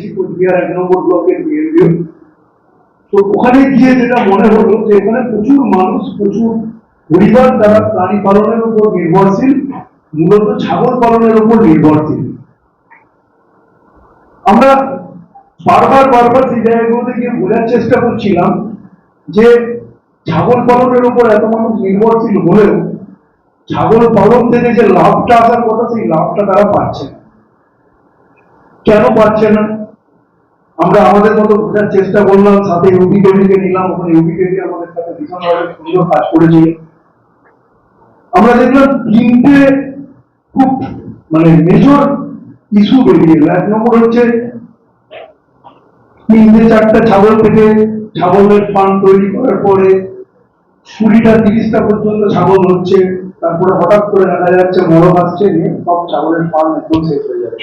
গেছি কোচবিহার এক নম্বর ব্লকের বিএনপিও তো ওখানে গিয়ে যেটা মনে হলো যে এখানে প্রচুর মানুষ, প্রচুর পরিবার তারা প্রাণী পালনের উপর নির্ভরশীল, মূলত ছাগল পালনের উপর নির্ভরশীল। আমরা বারবার বারবার সেই জায়গাগুলোতে গিয়ে বোঝার চেষ্টা করছিলাম যে ছাগল পালনের উপর এত মানুষ নির্ভরশীল হলেও ছাগল পালন থেকে যে লাভটা আসার কথা, সেই লাভটা তারা পাচ্ছে না। কেন পাচ্ছে না? আমরা আমাদের মতো বোঝার চেষ্টা করলাম, সাথে ইউপি কে নিলাম, ওখানে ইউপি কে আমাদের সাথে ভীষণভাবে সুন্দর কাজ করেছিল। আমরা দেখলাম তিনটে খুব মানে মেজর ইস্যু বেরিয়ে এলো। এক নম্বর হচ্ছে, তিনটে চারটা ছাগল থেকে ছাগলের ফার্ম তৈরি করার পরে কুড়িটা, তিরিশটা পর্যন্ত ছাগল হচ্ছে। তারপরে হঠাৎ করে দেখা যাচ্ছে মরক আসছে, নিয়ে সব ছাগলের ফার্ম একদম শেষ হয়ে যাবে।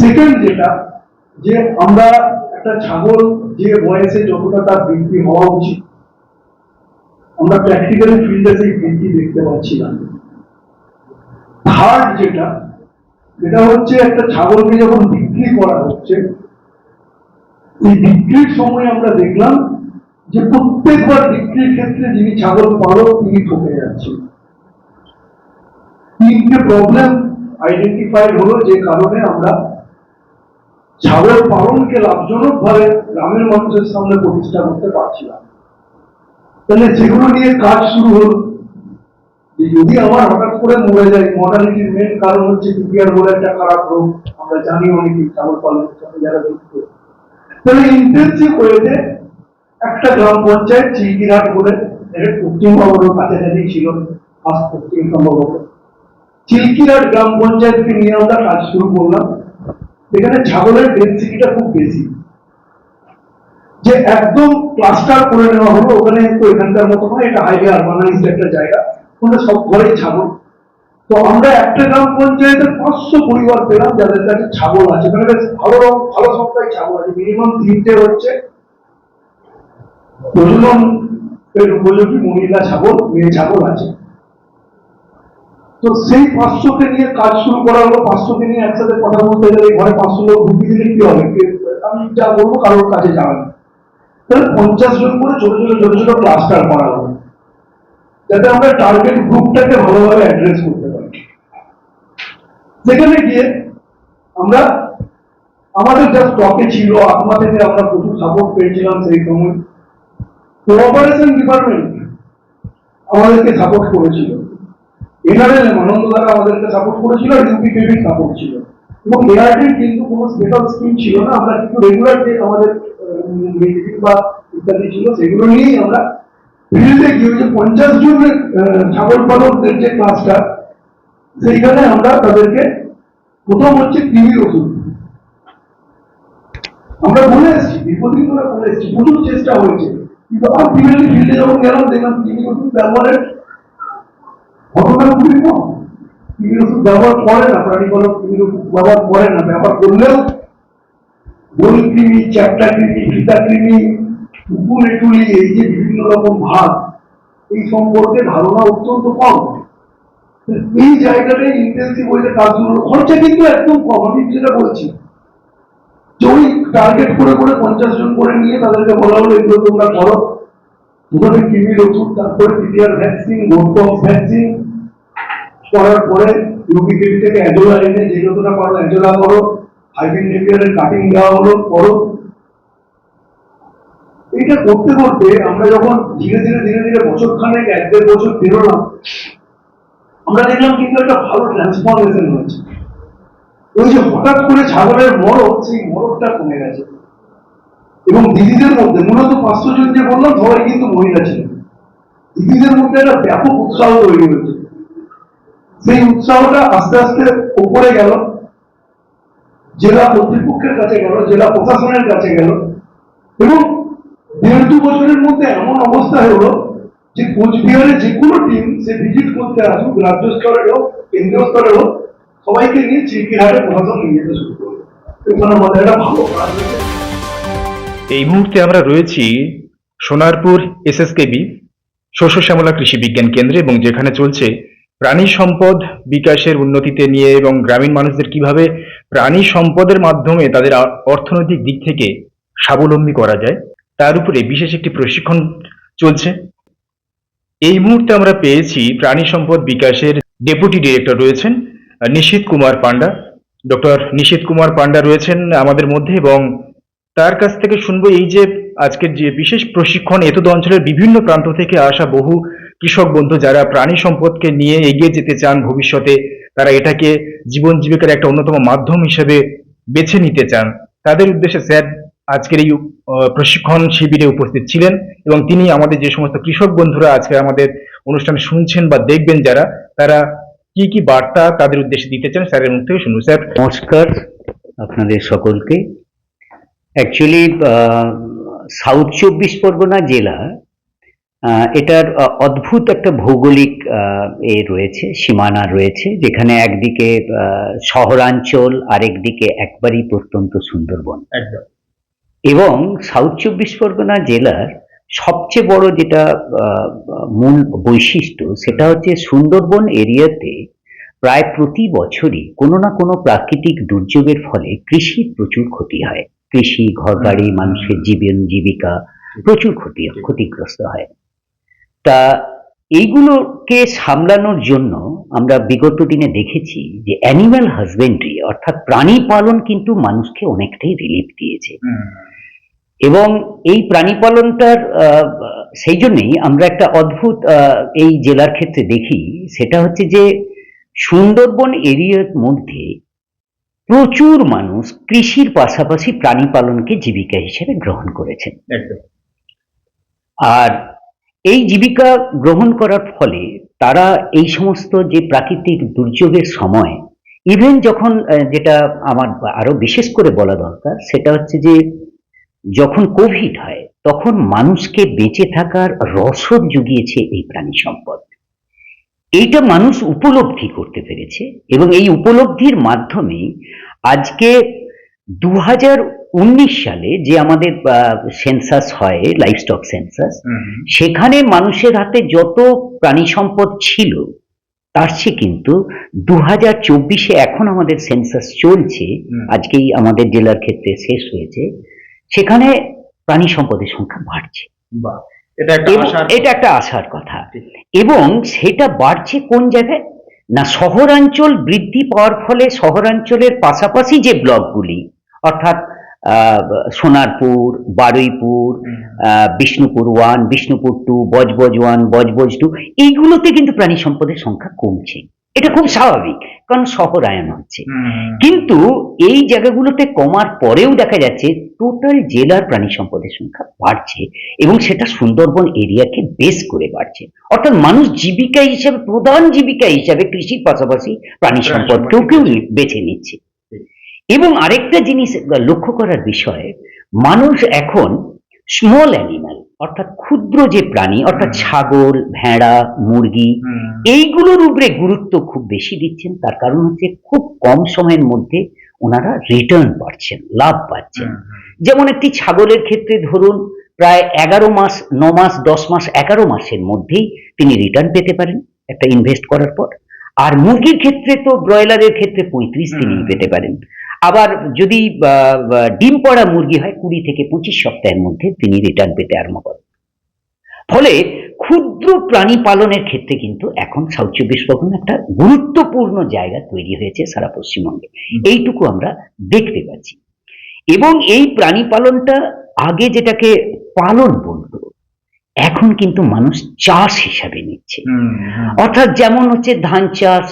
সেকেন্ড যেটা যে আমরা একটা ছাগল যে বয়সে যতটা তার বৃদ্ধি হওয়া উচিত, আমরা প্র্যাকটিক্যালি ফিল্ডে সেই বৃদ্ধি দেখতে পাচ্ছি না। থার্ড যেটা যেটা হচ্ছে একটা ছাগলকে যখন বিক্রি করা হচ্ছে, এই বিক্রির সময় আমরা দেখলাম যে প্রত্যেকবার বিক্রির ক্ষেত্রে যিনি ছাগল পালক, তিনি ঠকে যাচ্ছেন তিনটে প্রবলেম আইডেন্টিফাইড হলো যে কারণে আমরা ছাগল পালনকে লাভজনক ভাবে গ্রামের মানুষের সামনে প্রতিষ্ঠা করতে পারছিলাম তাহলে যেগুলো নিয়ে কাজ শুরু হলো যদি আমার হঠাৎ করে মরে যায় মর্টালিটির মেন কারণ হচ্ছে বিপিআর বলে একটা খারাপ রোগ আমরা জানি অনেকেই ছাগল পালনের সাথে যারা যুক্ত। তাহলে ইন্টেন্সিভ ওয়েতে একটা গ্রাম পঞ্চায়েত চিলকিরহাট বলে, এটা পশ্চিমবঙ্গের কাছাকাছি ছিল ফার্স্ট পশ্চিম সম্ভবত চিলকিরহাট গ্রাম পঞ্চায়েতকে নিয়ে আমরা কাজ শুরু করলাম। এখানে ছাগলের ডেন্সিটিটা খুব বেশি। যে একদম ক্লাস্টার করে নেওয়া হলো, ওখানে তো এখানকার মতো নয়, এটা হাইলি আরবানাইজড একটা জায়গা। ওখানে সব ঘরেই ছাগল। তো আমরা একটা গ্রাম পঞ্চায়েতে পাঁচশো পরিবার পেলাম যাদের কাছে ছাগল আছে। মানে বেশ ভালো রকম, ভালো সংখ্যায় ছাগল আছে। মিনিমাম তিনটে হচ্ছে। প্রজনন উপযোগী মহিলা ছাগল, মেয়ে ছাগল আছে। তো সেই পাঁচশোকে নিয়ে কাজ শুরু করা হলো, পাঁচশোকে নিয়ে একসাথে কথা বলতে গেলে ঘরে পাঁচশো লোক ঢুকিয়ে দিলে কি হবে? আমি যা বলব কারোর কাছে যাবে না। তাহলে পঞ্চাশ জন করে ছোট ছোট ছোট ছোট ক্লাস্টার করা হলো যাতে আমরা টার্গেট গ্রুপটাকে ভালোভাবে অ্যাড্রেস করতে পারি। সেখানে গিয়ে আমরা, আমাদের যা স্টকে ছিল, আত্মা থেকে আমরা প্রচুর সাপোর্ট পেয়েছিলাম সেই সময়। কোঅপারেশন ডিপার্টমেন্ট আমাদেরকে সাপোর্ট করেছিল। এনআরএল আনন্দ দ্বারা আমাদেরকে সাপোর্ট করেছিল, আর ইউপি কেবি সাপোর্ট ছিল। এবং এআরটির কিন্তু কোনো স্পেশাল স্কিম ছিল না, আমরা কিন্তু রেগুলার যে আমাদের বা ইত্যাদি ছিল, সেগুলো নিয়েই আমরা ফিল্ডে পঞ্চাশ জন ছাগল পালকদের যে ক্লাসটা সেইখানে আমরা তাদেরকে প্রথম হচ্ছে কৃমির ওষুধ। আমরা বলে এসেছি, দীর্ঘদিন ধরে বলে এসেছি, প্রচুর চেষ্টা হয়েছে। কিন্তু আলটিমেটলি ফিল্ডে যখন গেলাম, দেখলাম কৃমি ওষুধ ব্যবহারের ঘটনা খুবই কম। কৃমির ওষুধ ব্যবহার করে না প্রাণী পালক কৃমির ওষুধ ব্যবহার করে না, ব্যবহার করলেও গোল কৃমি চ্যাপ্টা কৃমি ফিতা কৃমি কুকুর এটুলি, এই যে বিভিন্ন রকম ভাগ, এই সম্পর্কে ধারণা অত্যন্ত কম। এই জায়গাটাই ইন্টেন্সিভ ওইটা কাজ শুরু হলো। খরচা কিন্তু একদম কম, আমি যেটা বলছি। যে ওই টার্গেট করে করে পঞ্চাশ জন করে নিয়ে তাদেরকে বলা হলো, এগুলো তোমরা করো। প্রথমে কৃমির ওষুধ, তারপরে পিডিআর ভ্যাকসিন গোলপক্স ভ্যাকসিন করার পরে ইউপিকেবি থেকে অ্যাজোলা এনে যে যতটা পারো অ্যাজোলা করো হাইবিন নেপিয়ারের কাটিং দেওয়া হলো, করো। এইটা করতে করতে আমরা যখন ধীরে ধীরে ধীরে ধীরে বছর খানেক, এক দেড় বছর বেরোলাম আমরা দেখলাম কিন্তু একটা ভালো ট্রান্সফরমেশন হয়েছে। ওই যে হঠাৎ করে ছাগলের মরক সেই মরকটা কমে গেছে। এবং দিদিদের মধ্যে মূলত পাঁচশো জন যে বললাম সবাই কিন্তু মহিলা ছিলেন দিদিদের মধ্যে একটা ব্যাপক উৎসাহ তৈরি হয়েছে। সেই উৎসাহটা আস্তে আস্তে উপরে গেল, জেলা কর্তৃপক্ষের কাছে গেল, জেলা প্রশাসনের কাছে গেল, এবং দেড় দু বছরের মধ্যে এমন অবস্থা হলো যে কোচবিহারে যে কোনো টিম সে ভিজিট করতে আসুক, রাজ্য স্তরে হোক, কেন্দ্রীয় স্তরে হোক, সবাইকে নিয়ে চিরকিহাটে প্রশাসন নিয়ে যেতে শুরু করল। ওখানে আমাদের একটা ভালো এই মুহূর্তে আমরা রয়েছি সোনারপুর এস এসএসকেবি, শস্য শ্যামলা কৃষি বিজ্ঞান কেন্দ্রে, এবং যেখানে চলছে প্রাণী সম্পদ বিকাশের উন্নতিতে নিয়ে এবং গ্রামীণ মানুষদের কীভাবে প্রাণী সম্পদের মাধ্যমে তাদের অর্থনৈতিক দিক থেকে স্বাবলম্বী করা যায়, তার উপরে বিশেষ একটি প্রশিক্ষণ চলছে। এই মুহূর্তে আমরা পেয়েছি প্রাণী সম্পদ বিকাশের ডেপুটি ডিরেক্টর রয়েছেন নিশীথ কুমার পান্ডা ডক্টর নিশীথ কুমার পান্ডা রয়েছেন আমাদের মধ্যে এবং তার কাছ থেকে শুনব এই যে আজকের যে বিশেষ প্রশিক্ষণ এতদ অঞ্চলের বিভিন্ন প্রান্ত থেকে আসা বহু কৃষক বন্ধু যারা প্রাণী সম্পদকে নিয়ে এগিয়ে যেতে চান ভবিষ্যতে, তারা এটাকে জীবন জীবিকার একটা অন্যতম মাধ্যম হিসেবে বেছে নিতে চান। তাদের উদ্দেশ্যে স্যার আজকের এই প্রশিক্ষণ শিবিরে উপস্থিত ছিলেন এবং তিনি আমাদের যে সমস্ত কৃষক বন্ধুরা আজকে আমাদের অনুষ্ঠান শুনছেন বা দেখবেন যারা, তারা কি কি বার্তা তাদের উদ্দেশ্যে দিতে চান স্যারের মুখ থেকে শুনুন। স্যার। নমস্কার আপনাদের সকলকে। অ্যাকচুয়ালি সাউথ চব্বিশ পরগনা জেলা এটার অদ্ভুত একটা ভৌগোলিক আহ, এ রয়েছে সীমানা রয়েছে যেখানে একদিকে শহরাঞ্চল আরেকদিকে একবারই প্রত্যন্ত সুন্দরবন। এবং সাউথ চব্বিশ পরগনা জেলার সবচেয়ে বড় যেটা মূল বৈশিষ্ট্য সেটা হচ্ছে সুন্দরবন এরিয়াতে প্রায় প্রতি বছরই কোনো না কোনো প্রাকৃতিক দুর্যোগের ফলে কৃষির প্রচুর ক্ষতি হয়। কৃষি ঘরবাড়ি। মানুষের জীবন জীবিকা প্রচুর ক্ষতি ক্ষতিগ্রস্ত হয়। তা এইগুলোকে সামলানোর জন্য আমরা বিগত দিনে দেখেছি যে অ্যানিম্যাল হাজবেন্ড্রি অর্থাৎ প্রাণী পালন কিন্তু মানুষকে অনেকটাই রিলিফ দিয়েছে। এবং এই প্রাণী পালনটার সেই জন্যই আমরা একটা অদ্ভুত এই জেলার ক্ষেত্রে দেখি সেটা হচ্ছে যে সুন্দরবন এরিয়ার মধ্যে প্রচুর মানুষ কৃষির পাশাপাশি প্রাণী পালনকে জীবিকা হিসেবে গ্রহণ করেছেন। আর এই জীবিকা গ্রহণ করার ফলে তারা এই সমস্ত যে প্রাকৃতিক দুর্যোগের সময় ইভেন যখন যেটা আমার আরও বিশেষ করে বলা দরকার, সেটা হচ্ছে যে যখন কোভিড হয়, তখন মানুষকে বেঁচে থাকার রসদ জুগিয়েছে এই প্রাণী সম্পদ। এইটা মানুষ উপলব্ধি করতে পেরেছে এবং এই উপলব্ধির মাধ্যমে আজকে দু হাজার সালে যে আমাদের সেন্সাস হয় লাইফ স্টক সেন্সাস সেখানে মানুষের হাতে যত প্রাণী সম্পদ ছিল তার চেয়ে কিন্তু দু হাজার চব্বিশে এখন আমাদের সেন্সাস চলছে আজকেই আমাদের জেলার ক্ষেত্রে শেষ হয়েছে সেখানে প্রাণী সম্পদের সংখ্যা বাড়ছে। এটা একটা আশার কথা। এবং সেটা বাড়ছে কোন জায়গায়? না শহরাঞ্চল বৃদ্ধি পাওয়ার ফলে শহরাঞ্চলের পাশাপাশি যে ব্লকগুলি অর্থাৎ Sonarpur Baruipur Bishnupur one Bishnupur two Budge Budge one Budge Budge two এইগুলোতে কিন্তু প্রাণী সম্পদের সংখ্যা কমছে। এটা খুব স্বাভাবিক কারণ শহরায়ন হচ্ছে। কিন্তু এই জায়গাগুলোতে কমার পরেও দেখা যাচ্ছে টোটাল জেলার প্রাণী সম্পদের সংখ্যা বাড়ছে এবং সেটা সুন্দরবন এরিয়াকে বেস করে বাড়ছে। অর্থাৎ মানুষ জীবিকা হিসেবে প্রধান জীবিকা হিসাবে কৃষির পাশাপাশি প্রাণী সম্পদকেও কেউ বেছে নিচ্ছে। এবং আরেকটা জিনিস লক্ষ্য করার বিষয় মানুষ এখন স্মল অ্যানিম্যাল অর্থাৎ ক্ষুদ্র যে প্রাণী অর্থাৎ ছাগল ভেড়া মুরগি এইগুলোর উপরে গুরুত্ব খুব বেশি দিচ্ছেন। তার কারণ হচ্ছে খুব কম সময়ের মধ্যে ওনারা রিটার্ন পাচ্ছেন লাভ পাচ্ছেন। যেমন একটি ছাগলের ক্ষেত্রে ধরুন প্রায় এগারো মাস ন মাস দশ মাস এগারো মাসের মধ্যেই তিনি রিটার্ন পেতে পারেন একটা ইনভেস্ট করার পর। আর মুরগির ক্ষেত্রে তো ব্রয়লারের ক্ষেত্রে পঁয়ত্রিশ দিনই পেতে পারেন। আবার যদি ডিম পড়া মুরগি হয় কুড়ি থেকে পঁচিশ সপ্তাহের মধ্যে তিনি রিটার্ন পেতে আরম্ভ করেন। ফলে ক্ষুদ্র প্রাণী পালনের ক্ষেত্রে কিন্তু এখন সাউথ চব্বিশ পরগনা একটা গুরুত্বপূর্ণ জায়গা তৈরি হয়েছে সারা পশ্চিমবঙ্গে। এইটুকু আমরা দেখতে পাচ্ছি। এবং এই প্রাণী পালনটা আগে যেটাকে পালন বলতো এখন কিন্তু মানুষ চাষ হিসাবে নিচ্ছে। অর্থাৎ যেমন হচ্ছে ধান চাষ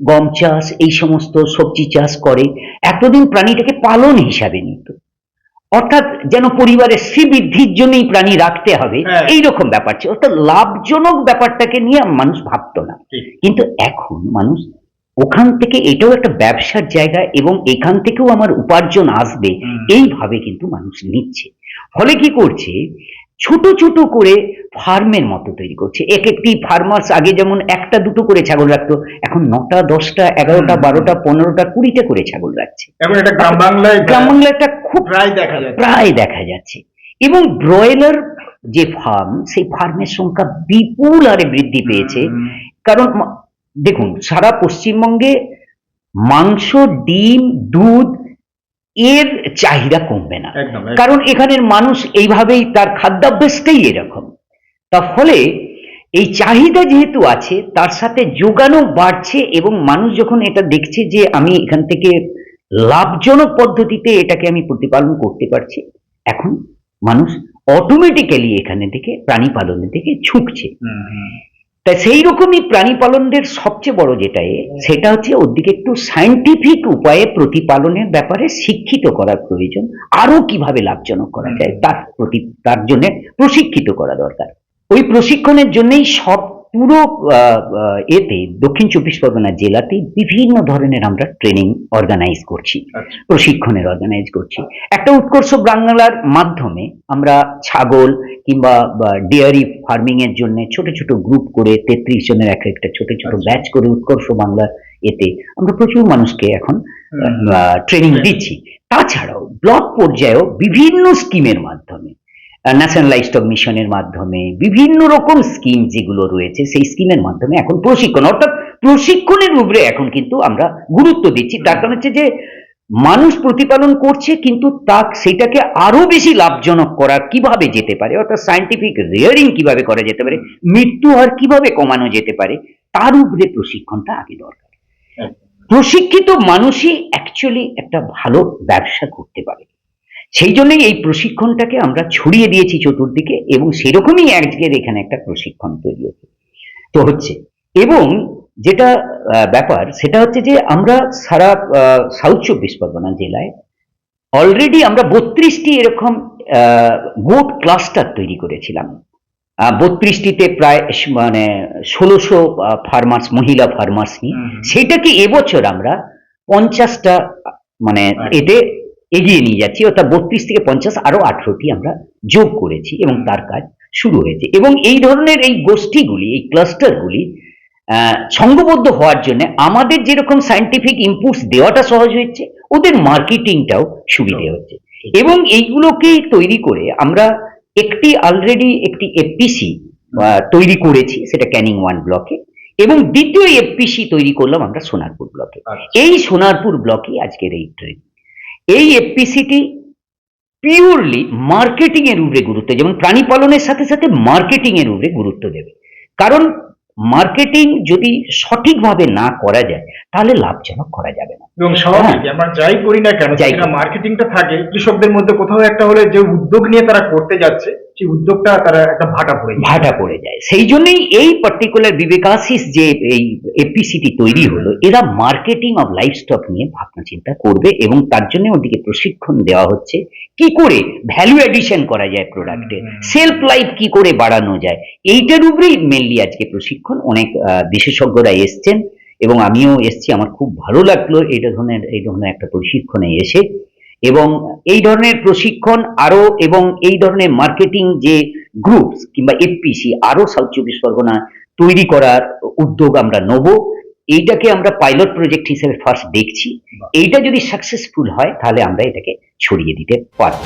গম চাষ এই সমস্ত সবজি চাষ করে এতদিন প্রাণীটাকে পালন হিসাবে নিত। অর্থাৎ যেন পরিবারের শ্রীবৃদ্ধির জন্যই প্রাণী রাখতে হবে হ্যাঁ। এই রকম ব্যাপার ছিল। অর্থাৎ লাভজনক ব্যাপারটাকে নিয়ে মানুষ ভাবতো না। কিন্তু এখন মানুষ ওখান থেকে এটাও একটা ব্যবসার জায়গা এবং এখান থেকেও আমার উপার্জন আসবে। এইভাবে কিন্তু মানুষ নিচ্ছে। ফলে কি করছে? ছোট ছোট করে ফার্মের মতো তৈরি করছে। এক একটি ফার্মার্স আগে যেমন একটা দুটো করে ছাগল রাখতো এখন নটা দশটা এগারোটা বারোটা পনেরোটা কুড়িটা করে ছাগল রাখছে। এখন এটা গ্রাম বাংলায় গ্রাম বাংলা একটা খুব প্রায় দেখা যায় প্রায় দেখা যাচ্ছে। এবং ব্রয়লার যে ফার্ম সেই ফার্মের সংখ্যা বিপুল হারে বৃদ্ধি পেয়েছে। কারণ দেখুন সারা পশ্চিমবঙ্গে মাংস ডিম দুধ এর চাহিদা কমবে না। কারণ এখানের মানুষ এইভাবেই তার খাদ্যাভ্যাসটাই এরকম। তা ফলে এই চাহিদা যেহেতু আছে তার সাথে যোগানও বাড়ছে এবং মানুষ যখন এটা দেখছে যে আমি এখান থেকে লাভজনক পদ্ধতিতে এটাকে আমি প্রতিপালন করতে পারছি এখন মানুষ অটোমেটিক্যালি এখানে থেকে প্রাণী পালনের দিকে ছুটছে তা সেই রকমই প্রাণী পালনদের সবচেয়ে বড় যেটা এ, সেটা হচ্ছে ওর দিকে একটু সায়েন্টিফিক উপায়ে প্রতিপালনের ব্যাপারে শিক্ষিত করার প্রয়োজন আরও কীভাবে লাভজনক করা যায় তার প্রতি তার জন্য প্রশিক্ষিত করা দরকার। ওই প্রশিক্ষণের জন্যই সব পুরো এতে দক্ষিণ চব্বিশ পরগনা জেলাতে বিভিন্ন ধরনের আমরা ট্রেনিং অর্গানাইজ করছি আচ্ছা। প্রশিক্ষণের অর্গানাইজ করছি একটা উৎকর্ষ বাংলার মাধ্যমে আমরা ছাগল কিংবা ডেয়ারি ফার্মিং এর জন্য ছোট ছোট গ্রুপ করে তেত্রিশ জনের এক একটা ছোট ছোট আচ্ছা। ব্যাচ করে উৎকর্ষ বাংলার এতে আমরা প্রচুর মানুষকে এখন ট্রেনিং দিচ্ছি তাছাড়াও ব্লক পর্যায়েও বিভিন্ন স্কিমের মাধ্যমে ন্যাশনাল লাইফস্টক মিশনের মাধ্যমে বিভিন্ন রকম স্কিম যেগুলো রয়েছে সেই স্কিমের মাধ্যমে এখন প্রশিক্ষণ অর্থাৎ প্রশিক্ষণের উপরে এখন কিন্তু আমরা গুরুত্ব দিচ্ছি। তার কারণ হচ্ছে যে মানুষ প্রতিপালন করছে কিন্তু তা সেটাকে আরও বেশি লাভজনক করা কীভাবে যেতে পারে অর্থাৎ সায়েন্টিফিক রেয়ারিং কীভাবে করা যেতে পারে মৃত্যু হার কীভাবে কমানো যেতে পারে তার উপরে প্রশিক্ষণটা আগে দরকার। প্রশিক্ষিত মানুষই অ্যাকচুয়ালি একটা ভালো ব্যবসা করতে পারে। সেই জন্যই এই প্রশিক্ষণটাকে আমরা ছড়িয়ে দিয়েছি চতুর্দিকে এবং সেরকমই আজকের এখানে একটা প্রশিক্ষণ তৈরি হচ্ছে। তো হচ্ছে এবং যেটা ব্যাপার সেটা হচ্ছে যে আমরা সারা সাউথ চব্বিশ পরগনা জেলায় অলরেডি আমরা বত্রিশটি এরকম গোট ক্লাস্টার তৈরি করেছিলাম। বত্রিশটিতে প্রায় মানে ষোলোশো ফার্মার্স মহিলা ফার্মার্স নিয়ে। সেটাকে এবছর আমরা পঞ্চাশটা মানে এতে এগিয়ে নিয়ে যাচ্ছি। অর্থাৎ বত্রিশ থেকে পঞ্চাশ আরও আঠেরোটি আমরা যোগ করেছি এবং তার কাজ শুরু হয়েছে। এবং এই ধরনের এই গোষ্ঠীগুলি এই ক্লাস্টারগুলি সংঘবদ্ধ হওয়ার জন্য আমাদের যেরকম সায়েন্টিফিক ইনপুটস দেওয়াটা সহজ হচ্ছে ওদের মার্কেটিংটাও সুবিধে হচ্ছে। এবং এইগুলোকে তৈরি করে আমরা একটি অলরেডি একটি এফপিসি তৈরি করেছি সেটা ক্যানিং ওয়ান ব্লকে। এবং দ্বিতীয় এফপিসি তৈরি করলাম আমরা সোনারপুর ব্লকে। আচ্ছা। এই সোনারপুর ব্লকে আজকের এই ট্রেন এই এফপিসিটি পিওরলি মার্কেটিং এর উপরে গুরুত্ব যেমন প্রাণী পালনের সাথে সাথে মার্কেটিং এর উপরে গুরুত্ব দেবে। কারণ মার্কেটিং যদি সঠিকভাবে না করা যায় তাহলে লাভজনক করা যাবে না। এবং স্বাভাবিক আমরা যাই করি না কেন। মার্কেটিংটা থাকে কৃষকদের মধ্যে কোথাও একটা হলে যে উদ্যোগ নিয়ে তারা করতে যাচ্ছে সেই উদ্যোগটা তারা একটা ভাটা পড়ে ভাটা পড়ে যায়। সেই জন্যই এই পার্টিকুলার বিবেকাশিস যে এই এপিসিটি তৈরি হলো এরা মার্কেটিং অফ লাইফস্টক নিয়ে ভাবনা চিন্তা করবে এবং তার জন্য ওদিকে প্রশিক্ষণ দেওয়া হচ্ছে। কি করে? ভ্যালু এডিশন করা যায় প্রোডাক্টে সেলফ লাইফ কি করে বাড়ানো যায়? এইটার উপরেই মেনলি আজকে প্রশিক্ষণ। অনেক বিশেষজ্ঞরা এসছেন এবং আমিও এসছি। আমার খুব ভালো লাগল। এই ধরনের এই ধরনের একটা প্রশিক্ষণে এসে এবং এই ধরনের প্রশিক্ষণ আরও এবং এই ধরনের মার্কেটিং যে গ্রুপস কিংবা এফপিসি আরও সাউথ চব্বিশ পরগনা তৈরি করার উদ্যোগ আমরা নেব। এইটাকে আমরা পাইলট প্রজেক্ট হিসেবে ফার্স্ট দেখছি। এইটা যদি সাকসেসফুল হয় তাহলে আমরা এটাকে ছড়িয়ে দিতে পারব।